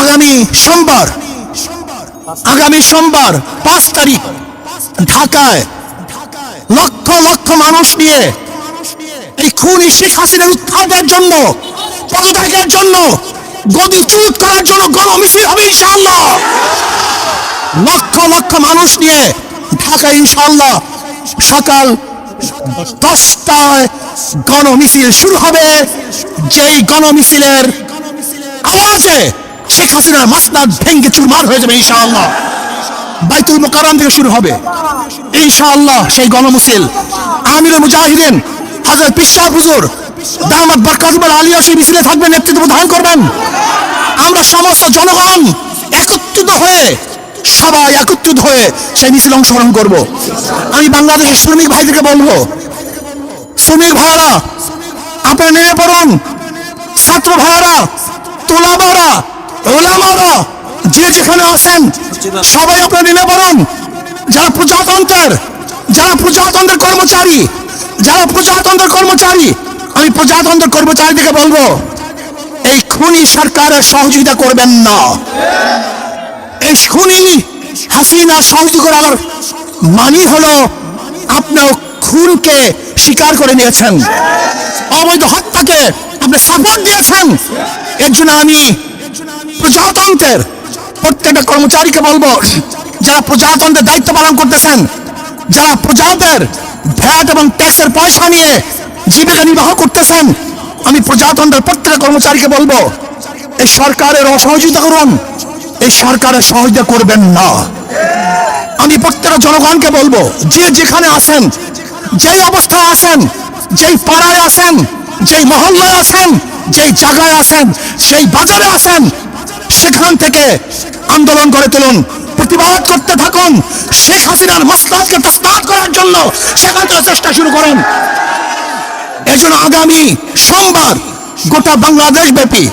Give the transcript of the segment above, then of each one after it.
আগামী সোমবার আগামী সোমবার পাঁচ তারিখ ঢাকায় লক্ষ লক্ষ মানুষ নিয়ে এই খুনি শেখ হাসিনার উৎখাতের জন্য, পদত্যাগের জন্য গদিচ্যুত করার জন্য গণমিছিল হবে ইনশাআল্লাহ। লক্ষ লক্ষ মানুষ নিয়ে ঢাকা ইনশাআল্লাহ সকাল দশটায় গণমিছিল শুরু হবে। যেই গণমিছিলের আওয়াজে শেখ হাসিনার মাসনাদ ভেঙ্গে চুরমার হয়ে যাবে, ইনশাআল্লাহ। বাইতুল মোকাররম থেকে শুরু হবে। ইনশাআল্লাহ সেই গণমিছিল আমিরুল মুজাহিদিন হাজার পিসাব হুজুর, দামাত বরকাতুল আলিয়া সেই মিছিলে থাকবেন, নেতৃত্ব প্রদান করবেন। আমরা সমস্ত জনগণ একত্রিত হয়ে, সবাই একত্রিত হয়ে সেই মিছিল অংশগ্রহণ করব। আমি বাংলাদেশের শ্রমিক ভাইদেরকে বলব, শ্রমিক ভাইয়েরা, আপনারা নেমে পড়ুন। ছাত্র তোলা তোলাবারা ওলামারা, যে যেখানে আছেন, সবাই আপনারা নেমে যারা প্রজাতন্ত্রের যারা প্রজাতন্ত্রের কর্মচারী, যারা প্রজাতন্ত্রের কর্মচারী, আমি প্রজাতন্ত্রের কর্মচারীদেরকে বলব, এই খুনি সরকারের সহযোগিতা করবেন না। এই খুনি হাসিনা সহযোগিতা করার মানি হলো আপনার খুনকে স্বীকার করে নিয়েছেন। অবৈধ হত্যাকে আপনি সাপোর্ট দিয়েছেন। এর জন্য আমি প্রজাতন্ত্রের প্রত্যেকটা কর্মচারীকে বলব, যারা প্রজাতন্ত্রের দায়িত্ব পালন করতেছেন, যারা প্রজাদের ভ্যাট এবং ট্যাক্সের পয়সা নিয়ে জীবিকা নির্বাহ করতেছেন, আমি প্রজাতন্ত্রের প্রত্যেকটা কর্মচারীকে বলব, এই সরকারের অসহযোগিতা করুন, এই সরকারের সহযোগিতা করবেন না। আমি প্রত্যেকটা জনগণকে বলব, যে যেখানে আছেন, যেই অবস্থায় আছেন, যেই পাড়ায় আছেন, যেই মহল্লায় আছেন, যেই জায়গায় আছেন, সেই বাজারে আছেন সেখান থেকে আন্দোলন করে তুলুন। প্রতিবাদ করতে থাকুন। শেখ হাসিনার মসলাদকে তসনাদ করার জন্য সেখান থেকে চেষ্টা শুরু করেন। এই জন্য আগামী সোমবার গোটা বাংলাদেশ ব্যাপী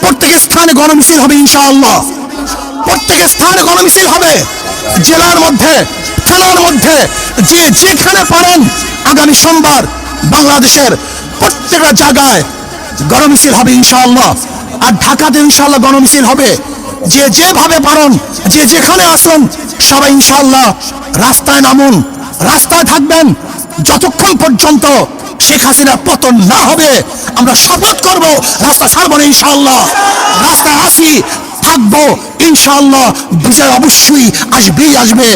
প্রত্যেক স্থানে গণমিছিল হবে ইনশাআল্লাহ। প্রত্যেক স্থানে গণমিছিল হবে। জেলার মধ্যে, থানার মধ্যে, যে যেখানে পারেন আগামী সোমবার বাংলাদেশের প্রত্যেকটা জায়গায় গণমিছিল হবে ইনশাআল্লাহ। আর ঢাকাতে ইনশাআল্লাহ গণমিছিল হবে। যে যেভাবে পারেন, যে যেখানে আসুন, সবাই ইনশাআল্লাহ রাস্তায় নামুন, রাস্তায় থাকবেন। যতক্ষণ পর্যন্ত শেখ হাসিনার পতন না হবে, আমরা শপথ করব, রাস্তা ছাড়বো না ইনশাআল্লাহ। রাস্তায় আসি, থাকব ইনশাল্লাহ বিজয় অবশ্যই আসবেই, আসবে।